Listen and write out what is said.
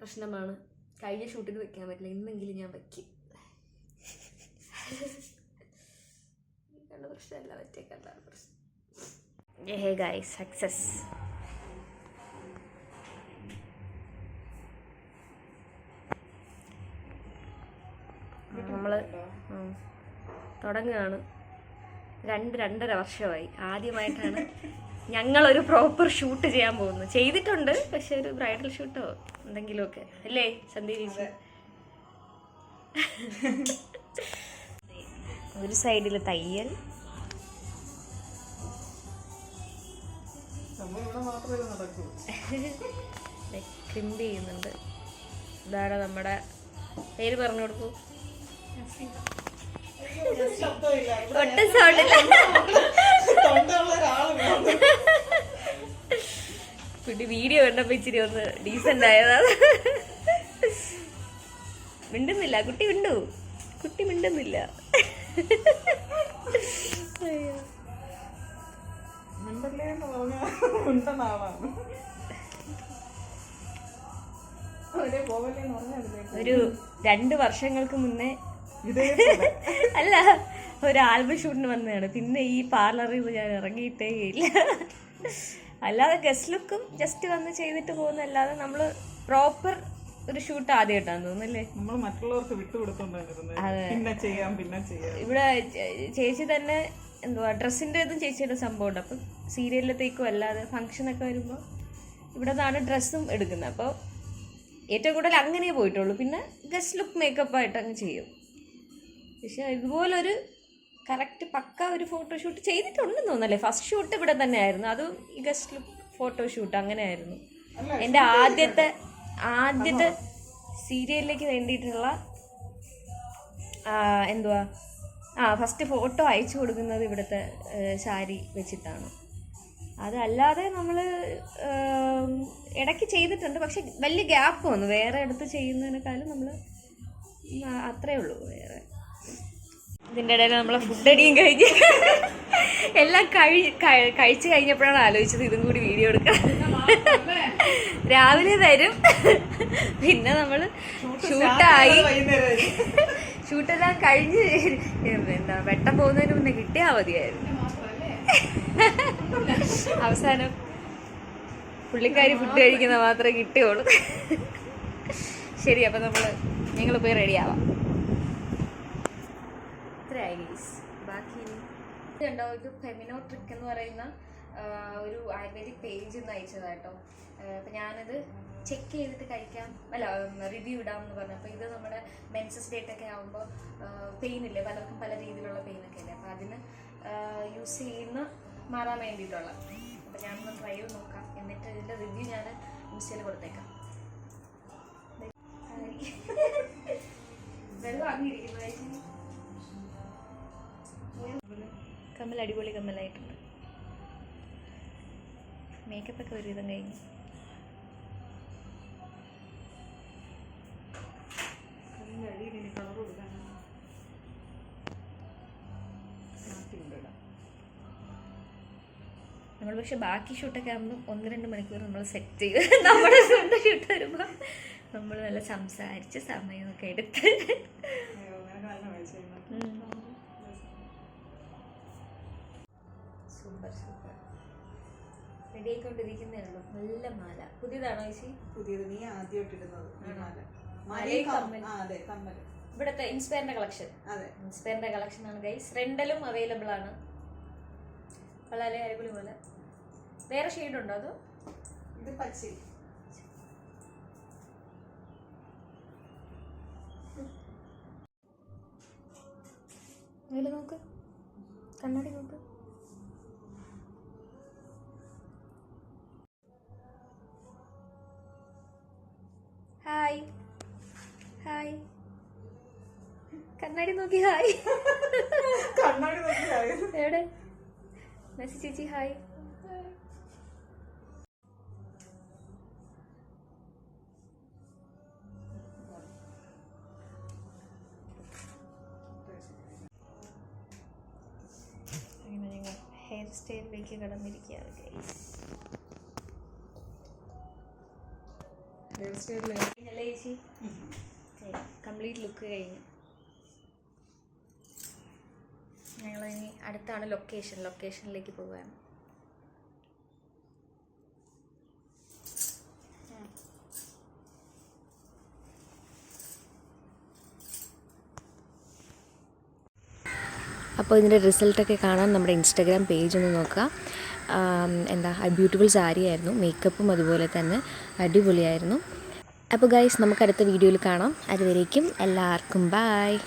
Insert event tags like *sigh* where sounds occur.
പ്രശ്നമാണ്. കഴിഞ്ഞ ഷൂട്ടിന് വെക്കാൻ പറ്റില്ല. ഇന്നെങ്കിലും ഞാൻ വയ്ക്കും കണ്ട പ്രശ്നമല്ല. വെച്ചേക്കണ്ടാണ് പ്രശ്നം. ഹേ സക്സസ് നമ്മൾ തുടങ്ങുകയാണ്. രണ്ട് രണ്ടര വർഷമായി. ആദ്യമായിട്ടാണ് ഞങ്ങളൊരു പ്രോപ്പർ ഷൂട്ട് ചെയ്യാൻ പോകുന്നു. ചെയ്തിട്ടുണ്ട് പക്ഷെ ഒരു ബ്രൈഡൽ ഷൂട്ടോ എന്തെങ്കിലുമൊക്കെ. അല്ലേ സന്ധ്യ ചേച്ചി ഒരു സൈഡിൽ തയ്യൽ. ക്രിമ്പ് ചെയ്യുന്നുണ്ട്. ഇതാണ് നമ്മുടെ. പേര് പറഞ്ഞു കൊടുക്കൂ. ഒട്ടും സൗണ്ടില്ല വീഡിയോ കണ്ടപ്പോ ഇച്ചിരി ഒന്ന് ഡീസന്റ് ആയതാണ്. മിണ്ടുന്നില്ല കുട്ടി മിണ്ടു. കുട്ടി മിണ്ടുന്നില്ല. ഒരു രണ്ട് വർഷങ്ങൾക്ക് മുന്നേ അല്ല ഒരു ആൽബം ഷൂട്ടിന് വന്നതാണ്. പിന്നെ ഈ പാർലറിൽ നിന്ന് ഞാൻ ഇറങ്ങിയിട്ടേ ഇല്ല. അല്ലാതെ ഗസ്റ്റ് ലുക്കും ജസ്റ്റ് വന്ന് ചെയ്തിട്ട് പോകുന്നല്ലാതെ നമ്മൾ പ്രോപ്പർ ഒരു ഷൂട്ട് ആദ്യമായിട്ടാന്ന് തോന്നുന്നല്ലേ? നമ്മൾ മറ്റുള്ളവർക്ക് ഇവിടെ ചേച്ചി തന്നെ എന്തുവാ ഡ്രസ്സിന്റെ ഇതും ചേച്ചിയുടെ സംഭവമുണ്ട്. അപ്പം സീരിയലിലത്തേക്കും അല്ലാതെ ഫംഗ്ഷനൊക്കെ വരുമ്പോൾ ഇവിടെ നിന്നാണ് ഡ്രസ്സും എടുക്കുന്നത്. അപ്പോൾ ഏറ്റവും കൂടുതൽ അങ്ങനെ പോയിട്ടുള്ളൂ. പിന്നെ ഗസ്റ്റ് ലുക്ക് മേക്കപ്പ് ആയിട്ട് അങ്ങ് ചെയ്യും. പക്ഷെ ഇതുപോലൊരു കറക്റ്റ് പക്ക ഒരു ഫോട്ടോഷൂട്ട് ചെയ്തിട്ടുണ്ടെന്ന് തോന്നല്ലേ ഫസ്റ്റ് ഷൂട്ട് ഇവിടെ തന്നെ ആയിരുന്നു അതും ഈ ഗസ്റ്റ് ഫോട്ടോഷൂട്ട് അങ്ങനെ ആയിരുന്നു എന്റെ ആദ്യത്തെ ആദ്യത്തെ സീരിയലിലേക്ക് വേണ്ടിയിട്ടുള്ള എന്തുവാ? ആ ഫസ്റ്റ് ഫോട്ടോ അയച്ചു കൊടുക്കുന്നത് ഇവിടുത്തെ ശാരി വെച്ചിട്ടാണ്. അതല്ലാതെ നമ്മൾ ഇടയ്ക്ക് ചെയ്തിട്ടുണ്ട്. പക്ഷെ വലിയ ഗ്യാപ്പ് വന്നു. വേറെ എടുത്ത് ചെയ്യുന്നതിനേക്കാളും നമ്മൾ അത്രേ ഉള്ളൂ വേറെ. ഇതിന്റെ ഇടയിൽ നമ്മളെ ഫുഡ് അടിയും കഴിഞ്ഞ് എല്ലാം കഴി കഴി- കഴിച്ച് കഴിഞ്ഞപ്പോഴാണ് ആലോചിച്ചത് ഇതും കൂടി വീഡിയോ എടുക്കാം രാവിലെ വരും പിന്നെ നമ്മൾ ഷൂട്ടായി ഷൂട്ടെല്ലാം കഴിഞ്ഞ് എന്താ വെട്ടം പോകുന്നതിന് മുന്നേ കിട്ടിയാൽ മതിയായിരുന്നു. അവസാനം പുള്ളിക്കാരി ഫുഡ് കഴിക്കുന്ന മാത്രമേ കിട്ടിയുള്ളൂ. ശരി അപ്പം നമ്മൾ ഞങ്ങൾ പോയി റെഡിയാവാം ഗൈസ് ബാക്കി ഉണ്ടാവും ഇത് ഫെമിനോ ട്രിക്ക് എന്ന് പറയുന്ന ഒരു ആയുർവേദിക് പേജ് നിന്ന് അയച്ചതാട്ടോ അപ്പം ഞാനത് ചെക്ക് ചെയ്തിട്ട് കഴിക്കാം. അല്ല റിവ്യൂ ഇടാം എന്ന് പറഞ്ഞു. അപ്പോൾ ഇത് നമ്മുടെ മെൻസസ് ഡേറ്റ് ഒക്കെ ആകുമ്പോൾ പെയിൻ ഇല്ലേ? പലർക്കും പല രീതിയിലുള്ള പെയിൻ ഒക്കെ ഇല്ലേ? അപ്പോൾ അതിന് യൂസ് ചെയ്യുന്ന മാറാൻ വേണ്ടിയിട്ടുള്ള. അപ്പം ഞാനൊന്ന് ട്രൈ ചെയ്ത് നോക്കാം. എന്നിട്ട് ഇതിന്റെ റിവ്യൂ ഞാൻ ഇൻസ്റ്റയിൽ കൊടുത്തേക്കാം. വെള്ളം വാങ്ങിയിരിക്കുന്നു കമ്മൽ അടിപൊളി കമ്മലായിട്ടുണ്ട് മേക്കപ്പ് ഒക്കെ ഒരുവിധം കഴിഞ്ഞു. നമ്മൾ പക്ഷെ ബാക്കി ഷൂട്ടൊക്കെ ആകുമ്പോൾ ഒന്ന് രണ്ട് മണിക്കൂർ നമ്മൾ സെറ്റ് ചെയ്ത് *laughs* നമ്മുടെ സ്വന്തം ഷൂട്ട് വരുമ്പോൾ നമ്മൾ നല്ല സംസാരിച്ച് സമയമൊക്കെ എടുത്ത് സൂപ്പർ സൂപ്പർ റെഡി ആയിക്കൊണ്ടിരിക്കുന്നേ ഉള്ളൂ നല്ല മാല. പുതിയതാണോ ചേച്ചി? പുതിയത് നീ ആദ്യമായിട്ട് ഇടുന്നത് ഈ മാല. മാലയും കമ്മൽ. ആ അതെ കമ്മൽ. ഇവിടുത്തെ ഇൻസ്പയറിന്റെ കളക്ഷൻ. അതെ. ഇൻസ്പയറിന്റെ കളക്ഷൻ ആണ് ഗൈസ്. റെന്റലും അവൈലബിൾ ആണ്. വളരെ അടിപൊളി പോലെ. വേറെ ഷെയ്ഡ് ഉണ്ടോ അതോ? ഇത് പച്ചി. നോക്ക്. കണ്ണാടി നോക്ക്. കണ്ണാടി നോക്കി ഹായ്. കണ്ണാടി നോക്കി ഹായ്. എവിടെ? മെസ്സി ചേച്ചി ഹായ്. ഹെയർ സ്റ്റൈലിലേക്ക് കടന്നിരിക്കുകയാണ് ഹെയർ സ്റ്റൈലിലേക്ക് ചേച്ചി? കംപ്ലീറ്റ് ലുക്ക് കഴിഞ്ഞു. ഞങ്ങൾ ഇനി അടുത്താണ് ലൊക്കേഷൻ ലൊക്കേഷനിലേക്ക് പോവുകയാണ് അപ്പോൾ ഇതിന്റെ റിസൾട്ടൊക്കെ കാണാൻ നമ്മുടെ ഇൻസ്റ്റാഗ്രാം പേജ് ഒന്ന് നോക്കുക. എന്താ എന്താ ബ്യൂട്ടിഫുൾ സാരി ആയിരുന്നു മേക്കപ്പും അതുപോലെ തന്നെ അടിപൊളിയായിരുന്നു. അപ്പോൾ ഗൈസ് നമുക്ക് അടുത്ത വീഡിയോയിൽ കാണാം. അതുവരേക്കും എല്ലാവർക്കും ബായ്